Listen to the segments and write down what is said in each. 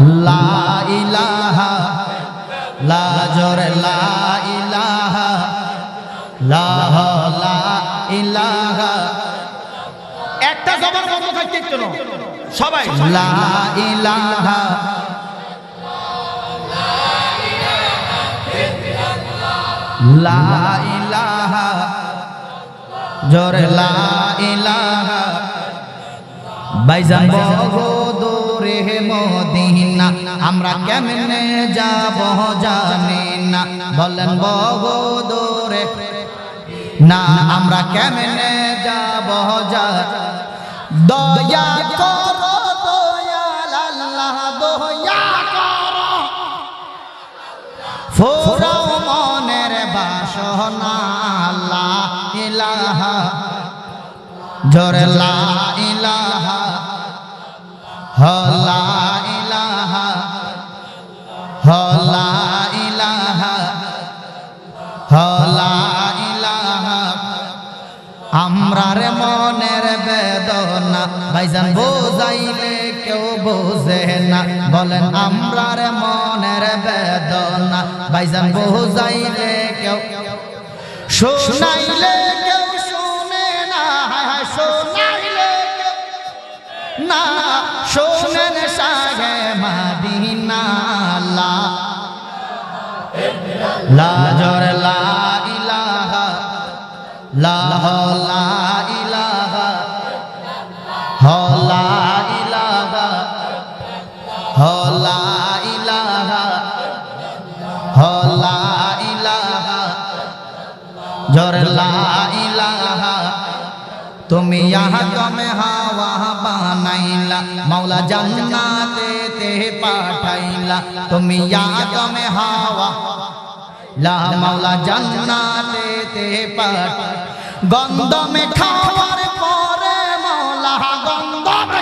লা ইলাহা, লা জোরে লা ইলাহা, লা লা ইলাহা। একটা জবান বন্ধ থাকতে একটু সবাই। লা ইলাহা। লা ইলাহা। জোরে লা ইলাহা। বাইজান মদিনা আমরা কেমনে যাব জানি না। বলেন বহু দূরে। না, আমরা কেমনে যাব দয়া করো, দয়াল আল্লাহ, দয়া করো। ফোরাও মনের বাসনা লা ইলাহা। জোরে লা বলেন, আমরার মনের বেদনা। ভাইজান বোঝাইলে কেউ শোনাইলে কেউ শুনে না, শোনাইলে না, শোনেন সাগে মাদিনা লা লা ইলাহা লা তুমি হাওয়া মাওলা তে পাঠাইলা। তুমি আহাতমে হাওয়া, লা মাওলা জান্নাতে গন্ধমে খাওয়ার পরে মাওলা, গন্ধমে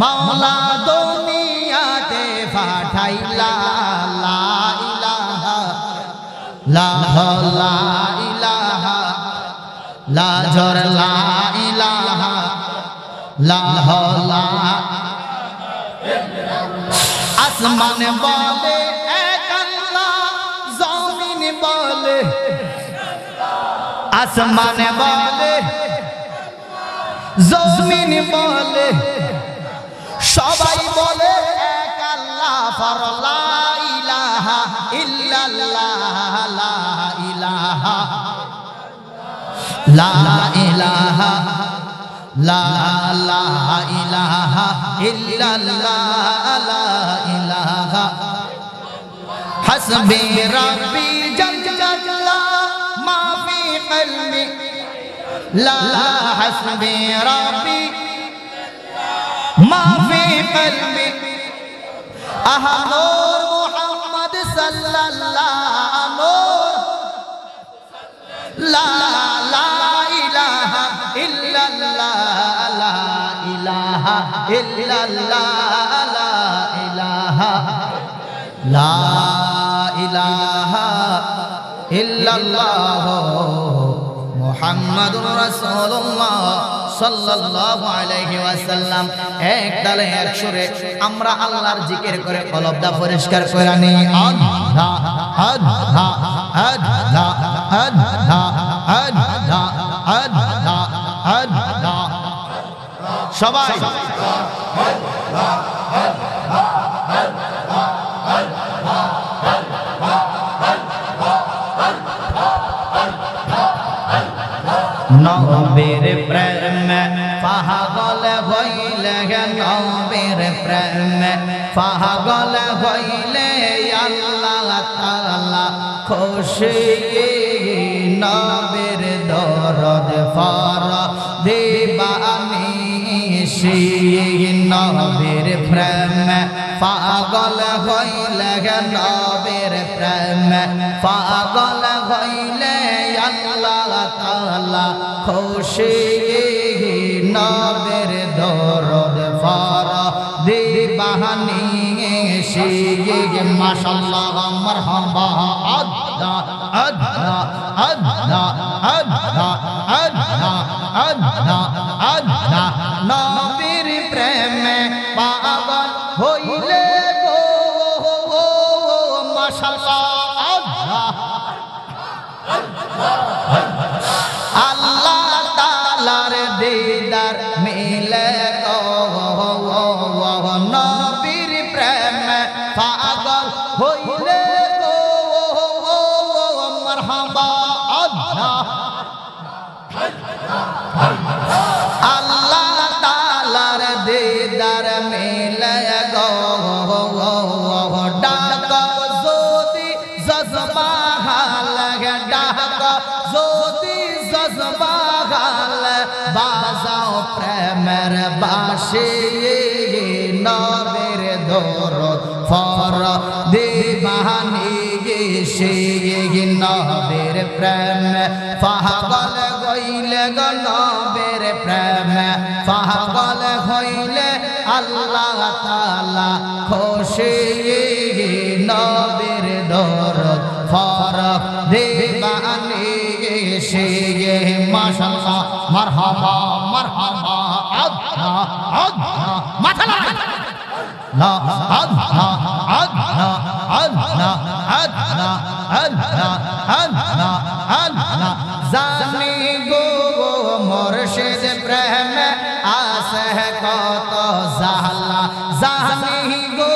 মাওলা দুনিয়াতে পাঠাইলা। লা লা লা লা জর লা ইলাহা, লা লা আসমান বলে জমিন বলে। আসমান বলে, জমিন বলে। সবাই বলে এক আল্লাহ, ফর ইল্লাল্লাহ। লা ইলাহা, লা লা ইলাহা ইল্লাল্লাহ, লা ইলাহা। হাসবি রাব্বি জাল্লাল্লাহ মা ফি কলবি। লা হাসবি রাব্বি। মা ফি কলবি। আহা নূর মুহাম্মদ সাল্লাল্লাহ ইল্লাল্লাহ লা ইলাহা লা ইলাহা ইল্লাল্লাহ মুহাম্মাদুর রাসূলুল্লাহ সাল্লাল্লাহু আলাইহি ওয়াসাল্লাম এক তালে এক সুরে আমরা আল্লাহর জিকির করে কলবটা পরিষ্কার করে নিই আল্লাহ আল্লাহ আল্লাহ আল্লাহ আল্লাহ আল্লাহ আল্লাহ সবাই পাগল হইলে নবীর প্রেম, পাগল হইলে আল্লাহ তাআলা খুশি নবীর দরদ ফর দিবানি নবীর প্রেম, পাগল হইলে নবীর প্রেম, পাগল হইলে আল্লাহ তাআলা খুশি নবের দরদ ফর দিবাহানি সে মাশাআল্লাহ মারহাবা আদা আদা আদা আদা আদা আদা আদা। বাজাও প্রেমের বাসি নবের দর ফর দিবানি সে নবের প্রেম। পাগল গইলে গনবের প্রেম, পাগল হইলে আল্লাহ তালা খুশি, নবের দর ফরক شیئے یہ ماشاءاللہ، مرحبا مرحبا ادھا ادھا مطلع لا ادھا ادھا ادھا ادھا ادھا ادھا ادھا زانی گو، مرشد برہم آسہ کو تو زہلا، زانی گو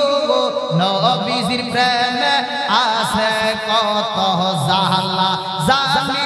نو بیزر برہم آسہ کو تو زہلا، زانی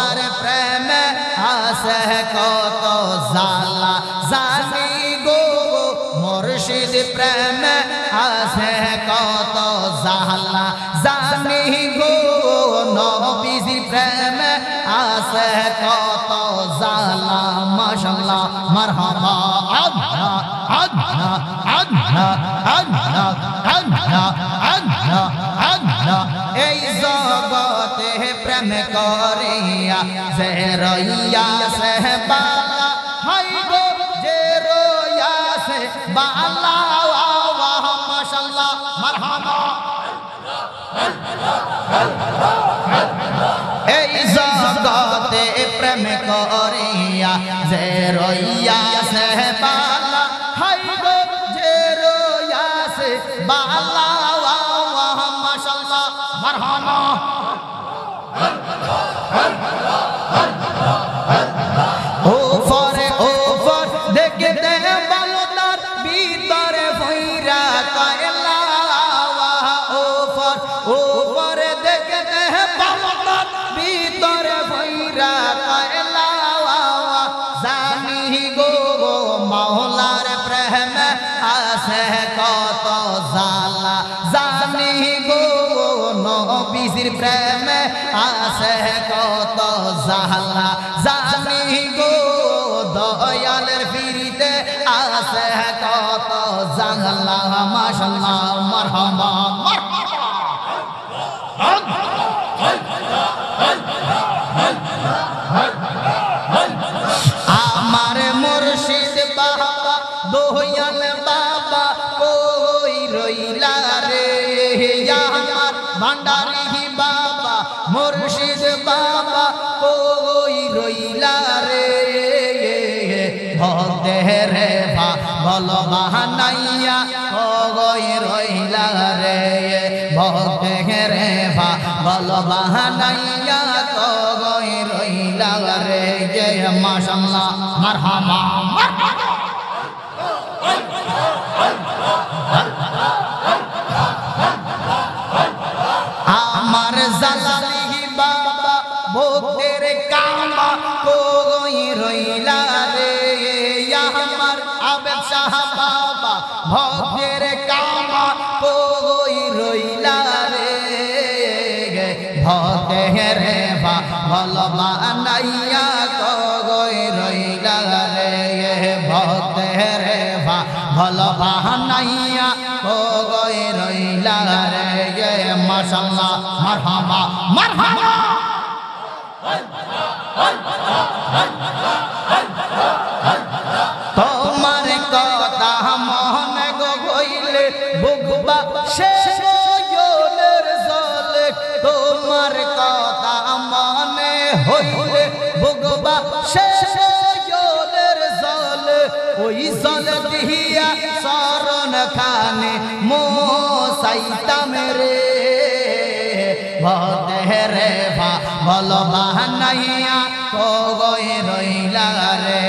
আসে কত জালা জানি গো মুর্শিদ প্রেম আসে কত জালা জানি গো নবীজি প্রেম আসে কত জালা মাশাআল্লাহ মারহাবা আল্লাহ আল্লাহ আল্লাহ আল্লাহ আল্লাহ আল্লাহ আল্লাহ এই জগতে প্রেম করিয়া যে রইয়া সে বালা। হাই গো, যে রইয়া সে বালা। ওয়াহ মাশাআল্লাহ মারহাবা। এই জগতে প্রেম করিয়া যে রইয়া সে বালা। হাই গো, যে রইয়া সে বালা। ওয়াহ মাশাআল্লাহ মারহাবা। কত জালা জানি গো নবীজির প্রেম আসে কত জালা জানি গো দয়ালের ফিরিতে আসে কত জালা মাশাল্লাহ মারহাবা মারহাবা আমার মুর্শিদ বাবা দোয়াল বল বাহানাইয়া, কগই রইলা রে ভক্তে রে ভা, বল বাহানাইয়া, কগই রইলা রে মাশাল্লাহ মারহাবা। ভালো বাহানাইয়া ও গয়ে রইলা রে গে, মাশাল্লাহ, মারহাবা মারহাবা। তোমার কথা মনে গো বুকবা সে নয়নের জলে। তোমার কথা মনে হইলে বুকবা সে ওই জল দিয়া শরণ খানে মো সাইতাম রে। ভদে রে ভা বল বাহানাইয়া কগই রইলা রে।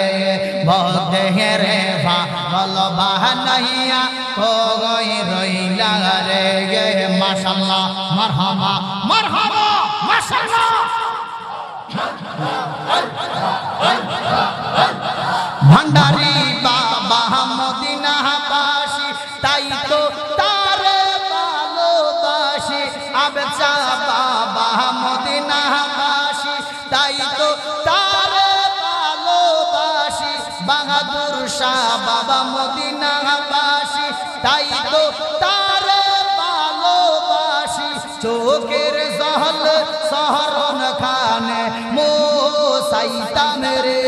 ভদে রে ভা বল বাহানাইয়া কগই রইলা রে। গে মাশাল্লাহ, মারহাবা মারহাবা, মাশাল্লাহ। জহল শহরন খানে, মো সাইতাম রে।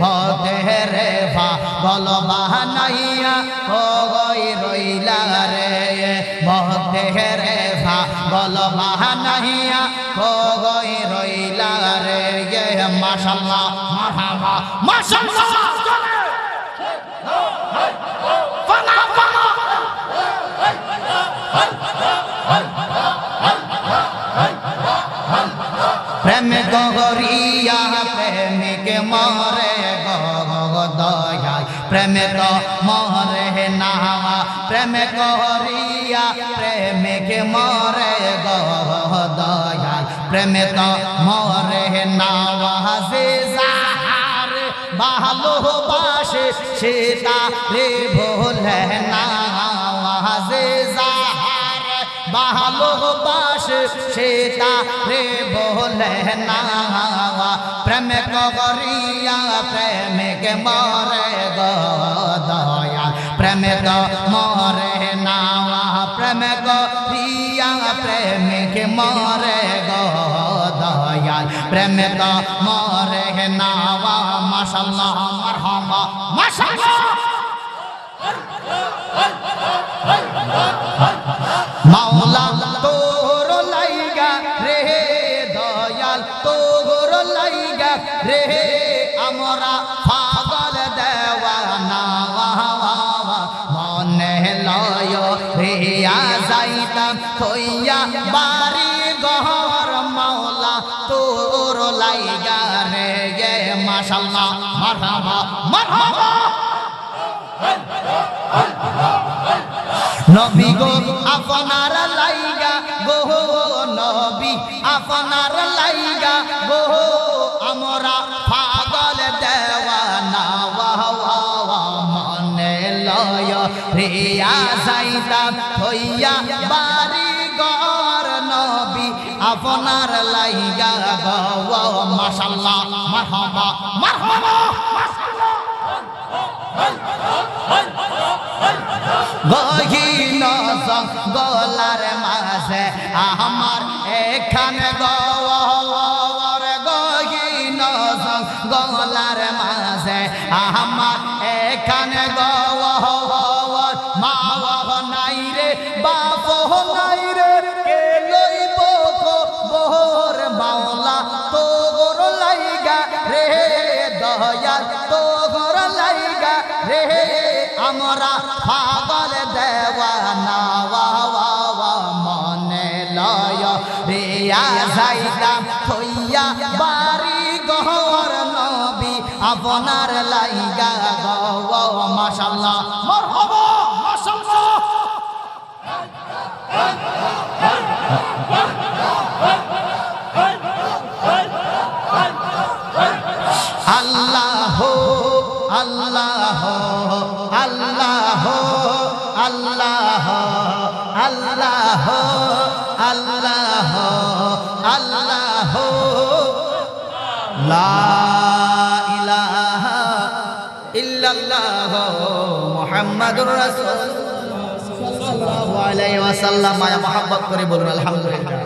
ভদে রে ভা, বল বাহানাইয়া গই রইলা রে। ভদে রে ভা, বল বাহানাইয়া গই রইলা রে। মাশাল্লাহ, মারহাবা, মাশাল্লাহ। গগরিয়া প্রেমিক মরে গগ দয়াল প্রেম তো মরে নাওয়া প্রেম গগরিয়া প্রেমিক মরে গগ দয়াল প্রেম তো মরে নাওয়া যে যাহার ভালোবাসে সে তারে ভোলে না ভালোবাসে সে তারে বলে না। প্রেম করিয়া প্রেমিক মরে দয়া প্রেম মরে না। প্রেম করিয়া প্রেমিক মরে দয়া প্রেম মরে না। মাশাল্লাহ মারহামা মাশাল্লাহ। মাওলা নবী গো আপনার লাইগা, গো নবী, আপনার লাইগা, গো আমরা পাগল দেওয়ানা মনে লয় রিয়া যাইতাম, হইয়া বাড়ি গর নবী, আপনার লাইগা, গো মাশাল্লাহ মারহাবা মারহাবা। দয়াল তোর লাইগা রে, আমরা পাগল বাবা মনে লয়। রিয়া যাইতাম, থইয়া বাড়ি গহর নবী, আপনার লাইগা গো মাশাল্লাহ আল্লাহ আল্লাহ আল্লাহ আল্লাহ আল্লাহ আল্লাহ। ইল্লাল্লাহ মুহাম্মাদুর রাসূল সাল্লাল্লাহু আলাইহি ওয়াসাল্লাম। মায়া মহব্বত করে আলহামদুলিল্লাহ।